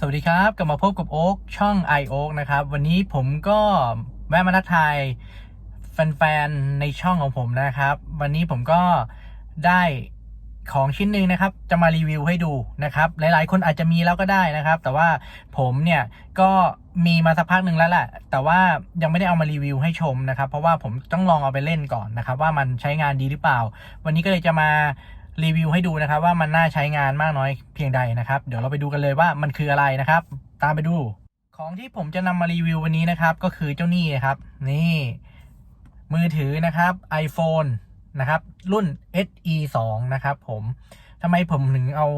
สวัสดีครับกลับมาพบกับโอ๊กช่อง i โอ๊กนะครับ วันนี้ผมก็แวะมาทักทายแฟนๆในช่องของผมนะครับ วันนี้ผมก็ได้ของชิ้นหนึ่งนะครับ จะมารีวิวให้ดูนะครับ หลายๆ คนอาจจะมีแล้วก็ได้นะครับ แต่ว่าผมเนี่ยก็มีมาสักพักหนึ่งแล้วแหละแต่ว่ายังไม่ได้เอามารีวิวให้ชมนะครับ เพราะว่าผมต้องลองเอาไปเล่นก่อนนะครับ ว่ามันใช้งานดีหรือเปล่า วันนี้ก็เลยจะมา รีวิวให้ดูนะครับว่ามันน่าใช้งานมากน้อยเพียงใดนะครับ เดี๋ยวเราไปดูกันเลยว่ามันคืออะไรนะครับ ตามไปดู ของที่ผมจะนำมารีวิววันนี้นะครับ ก็คือเจ้านี่นะครับ นี่ มือถือนะครับ iPhone นะครับ รุ่น SE 2นะครับ ผมทำไมผมถึงเอา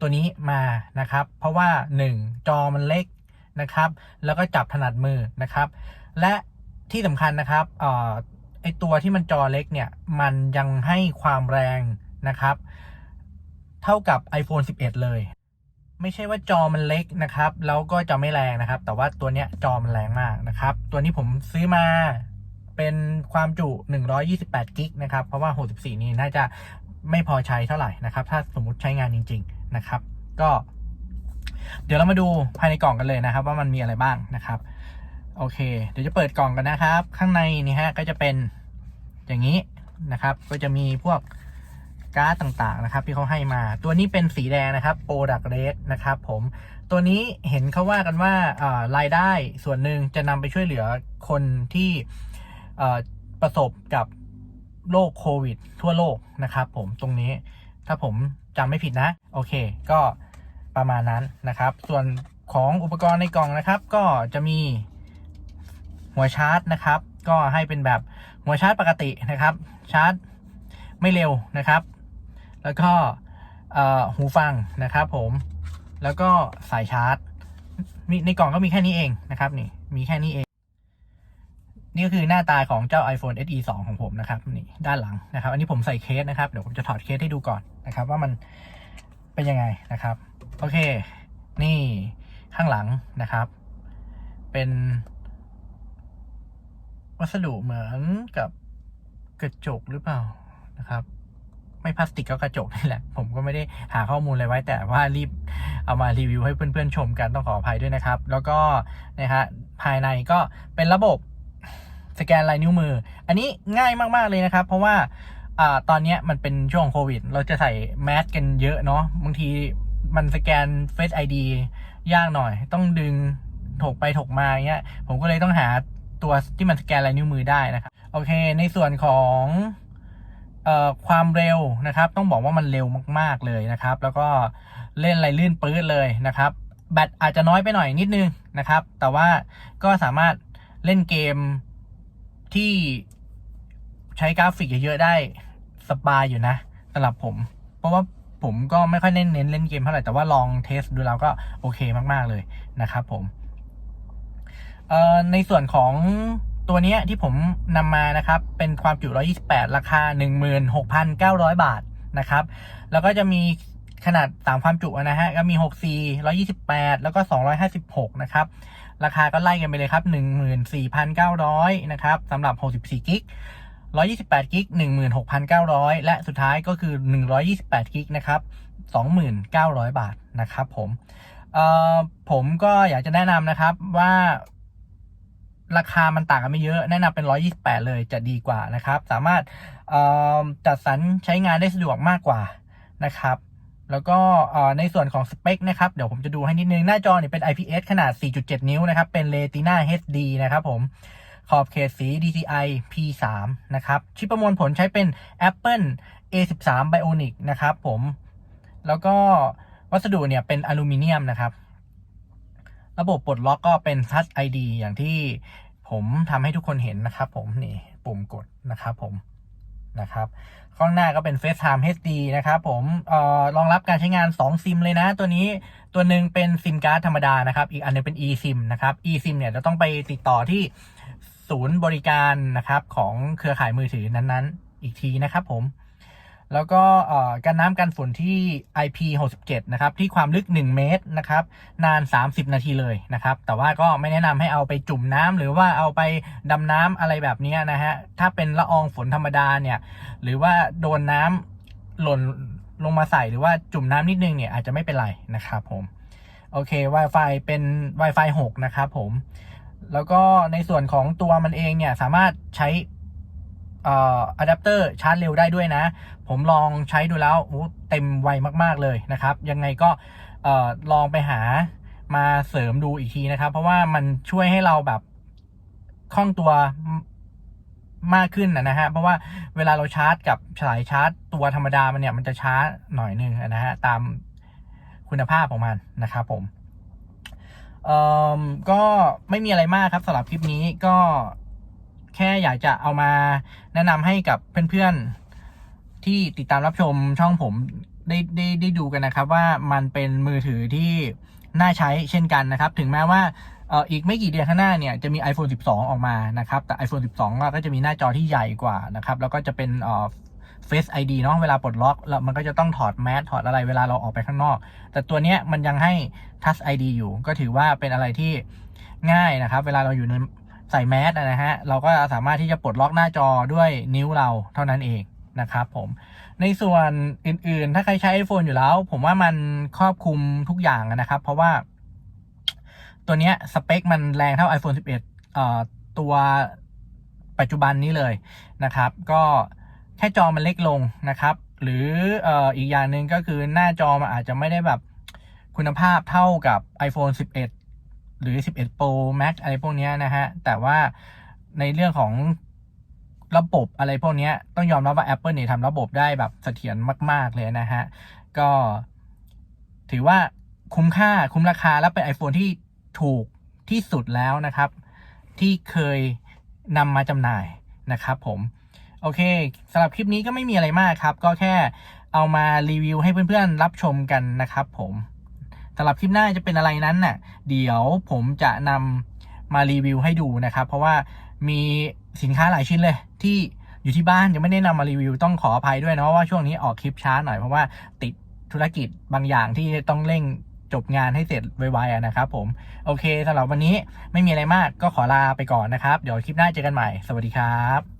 ตัวนี้มานะครับ เพราะว่า 1 จอมันเล็กนะครับ แล้วก็จับถนัดมือนะครับ และที่สำคัญนะครับเอ่อไอตัวที่มันจอเล็กเนี่ย มันยังให้ความแรง นะครับ เท่ากับ iPhone 11 เลย ไม่ใช่ว่าจอมันเล็กนะครับ แล้วก็จะไม่แรงนะครับ แต่ว่าตัวเนี้ยจอมันแรงมากนะครับ ตัวนี้ผมซื้อมาเป็นความจุ 128กิกนะครับ เพราะว่า 64 นี่น่าจะไม่พอใช้เท่าไหร่นะครับ ถ้าสมมุติใช้งานจริง ๆนะครับ ก็ เดี๋ยวเรามาดูภายในกล่องกันเลยนะครับ ว่ามันมีอะไรบ้างนะครับ โอเค เดี๋ยวจะเปิดกล่องกันนะครับ ข้างในนี่ฮะก็จะเป็นอย่างนี้นะครับ ก็จะมีพวก การ์ดต่างๆนะครับที่เขาให้มา ตัวนี้เป็นสีแดงนะครับ Product Red นะครับผมตัวนี้เห็นเขาว่ากันว่ารายได้ส่วนหนึ่งจะนำไปช่วยเหลือคนที่ประสบกับโรคโควิด ทั่วโลกนะครับผมตรงนี้ถ้าผมจำไม่ผิดนะ โอเค ก็ประมาณนั้นนะครับ ส่วนของอุปกรณ์ในกล่องนะครับ ก็จะมีหัวชาร์จนะครับ ก็ให้เป็นแบบหัวชาร์จปกตินะครับ ชาร์จไม่เร็วนะครับ แล้วก็หูฟังนะครับผมแล้วก็สายชาร์จมีในกล่องก็มีแค่นี้เองนะครับนี่มีแค่นี้เอง นี่ก็คือหน้าตาของเจ้า iPhone SE 2 ของผมนะครับนี่ด้านหลังนะครับ อันนี้ผมใส่เคสนะครับ เดี๋ยวผมจะถอดเคสให้ดูก่อนนะครับ ว่ามันเป็นยังไงนะครับ โอเค นี่ข้างหลังนะครับ เป็น วัสดุเหมือนกับกระจกหรือเปล่านะครับ ไม่พลาสติกก็กระจกนี่แหละ ผมก็ไม่ได้หาข้อมูลอะไรไว้แต่ว่ารีบเอามารีวิวให้เพื่อนๆชมกันต้องขออภัยด้วยนะครับ แล้วก็นะฮะภายในก็เป็นระบบสแกนลายนิ้วมือ อันนี้ง่ายมากๆเลยนะครับ เพราะว่าอตอนนี้มันเป็นช่วงโควิด เราจะใส่แมสกันเยอะเนาะบางทีมันสแกน Face ID ยากหน่อย ต้องดึงถกไปถกมาอย่างเงี้ยผมก็เลยต้องหาตัวที่มันสแกนลายนิ้วมือได้นะครับ โอเค ในส่วนของ ความเร็วนะครับ ต้องบอกว่ามันเร็วมาก ๆเลยนะครับ แล้วก็เล่นอะไรลื่นปื๊ดเลยนะครับ แบตอาจจะน้อยไปหน่อยนิดนึงนะครับ แต่ว่าก็สามารถเล่นเกมที่ใช้กราฟิกเยอะๆได้สบายอยู่นะสำหรับผม เพราะว่าผมก็ไม่ค่อยเน้นเน้นเล่นเกมเท่าไหร่แต่ว่าลองเทสดูแล้วก็โอเคมาก ๆเลยนะครับผมในส่วนของ ตัวนี้ที่ผมนำมานะครับ เป็นความจุ 128 ราคา 16,900 บาทนะครับ แล้วก็จะมีขนาด 3 ความจุนะฮะ ก็มี 64 128 แล้วก็ 256 นะครับ ราคาก็ไล่กันไปเลยครับ 14,900 นะครับสำหรับ 64 กิก128กิก16,900 และสุดท้ายก็คือ 128กิกนะครับ 2,900 บาทนะครับผม เอ่อ ผมก็อยากจะแนะนำนะครับว่า ราคามันต่างกันไม่เยอะ แนะนำเป็น 128 เลยจะดีกว่านะครับ สามารถจัดสรรใช้งานได้สะดวกมากกว่านะครับ แล้วก็ในส่วนของสเปคนะครับ เดี๋ยวผมจะดูให้นิดนึง หน้าจอเนี่ยเป็น IPS ขนาด 4.7 นิ้วนะครับ เป็น Retina HD นะครับผมขอบเขตสี DCI P3 นะครับ ชิปประมวลผลใช้เป็น Apple A13 Bionic นะครับผม แล้วก็วัสดุเนี่ยเป็นอลูมิเนียมนะครับ ระบบปลดล็อกก็เป็น Touch ID อย่างที่ผมทำให้ทุกคนเห็นนะครับผมนี่ปุ่มกดนะครับผมนะครับข้างหน้าก็เป็น FaceTime HD นะครับผมออรองรับการใช้งาน 2 ซิมเลยนะ ตัวนี้ตัวหนึ่งเป็นซิมการ์ดธรรมดานะครับ อีกอันหนึงเป็น eSIM นะครับ eSIM เนี่ยจะต้องไปติดต่อที่ศูนย์บริการนะครับของเครือข่ายมือถือนั้นๆ อีกทีนะครับผม แล้วก็กันน้ำกันฝนที่ IP67 นะครับ ที่ความลึก 1 เมตรนะครับ นาน 30 นาทีเลยนะครับ แต่ว่าก็ไม่แนะนำให้เอาไปจุ่มน้ำหรือว่าเอาไปดำน้ำอะไรแบบนี้นะฮะ ถ้าเป็นละอองฝนธรรมดาเนี่ย หรือว่าโดนน้ำหล่นลงมาใส่หรือว่าจุ่มน้ำนิดนึงเนี่ยอาจจะไม่เป็นไรนะครับผม โอเค Wi-Fi เป็น Wi-Fi 6 นะครับผม แล้วก็ในส่วนของตัวมันเองเนี่ยสามารถใช้ อะแดปเตอร์ชาร์จเร็วได้ด้วยนะ ผมลองใช้ดูแล้วเต็มไวมาก ๆ เลยนะครับ ยังไงก็ลองไปหามาเสริมดูอีกทีนะครับ เพราะว่ามันช่วยให้เราแบบคล่องตัวมากขึ้นนะฮะ เพราะว่าเวลาเราชาร์จกับสายชาร์จตัวธรรมดามันเนี่ยมันจะช้าหน่อยนึงนะฮะตามคุณภาพของมันนะครับผมเอ่อก็ไม่มีอะไรมากครับสำหรับคลิปนี้ก็ แค่อยากจะเอามาแนะนำให้กับเพื่อนๆที่ติดตามรับชมช่องผมได้ได้ได้ดูกันนะครับ ว่ามันเป็นมือถือที่น่าใช้เช่นกันนะครับ ถึงแม้ว่าเอ่ออีกไม่กี่เดือนข้างหน้าเนี่ยจะมี iPhone 12 ออกมานะครับ แต่ iPhone 12 ก็จะมีหน้าจอที่ใหญ่กว่านะครับ แล้วก็จะเป็นเอ่อ Face ID เนาะเวลาปลดล็อกแล้วมันก็จะต้องถอดแมสถอดอะไรเวลาเราออกไปข้างนอก แต่ตัวเนี้ยมันยังให้ Touch ID อยู่ ก็ถือว่าเป็นอะไรที่ง่ายนะครับ เวลาเราอยู่ใน ใส่แมสนะฮะ เราก็สามารถที่จะปลดล็อกหน้าจอด้วยนิ้วเราเท่านั้นเองนะครับผม ในส่วนอื่นๆ ถ้าใครใช้ iPhone อยู่แล้ว ผมว่ามันครอบคลุมทุกอย่างนะครับ เพราะว่า ตัวเนี้ยสเปคมันแรงเท่า iPhone 11เอ่อตัวปัจจุบันนี้เลยนะครับ ก็แค่จอมันเล็กลงนะครับ หรืออ่ออีกอย่างหนึ่งก็คือหน้าจอมันอาจจะไม่ได้แบบคุณภาพเท่ากับ iPhone 11 หรือ 11 Pro Max อะไรพวกนี้นะฮะ แต่ว่าในเรื่องของระบบอะไรพวกนี้ต้องยอมรับว่า Apple เนี่ยทำระบบได้แบบเสถียรมาก ๆ เลยนะฮะ ก็ถือว่าคุ้มค่าคุ้มราคาและเป็น iPhone ที่ถูกที่สุดแล้วนะครับ ที่เคยนำมาจำหน่ายนะครับผมโอเคสำหรับคลิปนี้ก็ไม่มีอะไรมากครับ ก็แค่เอามารีวิวให้เพื่อนๆรับชมกันนะครับผม สำหรับคลิปหน้าจะเป็นอะไรนั้นน่ะ เดี๋ยวผมจะนำมารีวิวให้ดูนะครับ เพราะว่ามีสินค้าหลายชิ้นเลยที่อยู่ที่บ้านยังไม่ได้นำมารีวิวต้องขออภัยด้วยนะว่าช่วงนี้ออกคลิปช้าหน่อยเพราะว่าติดธุรกิจบางอย่างที่ต้องเร่งจบงานให้เสร็จไวๆนะครับผม โอเคสำหรับวันนี้ไม่มีอะไรมากก็ขอลาไปก่อนนะครับ เดี๋ยวคลิปหน้าเจอกันใหม่ สวัสดีครับ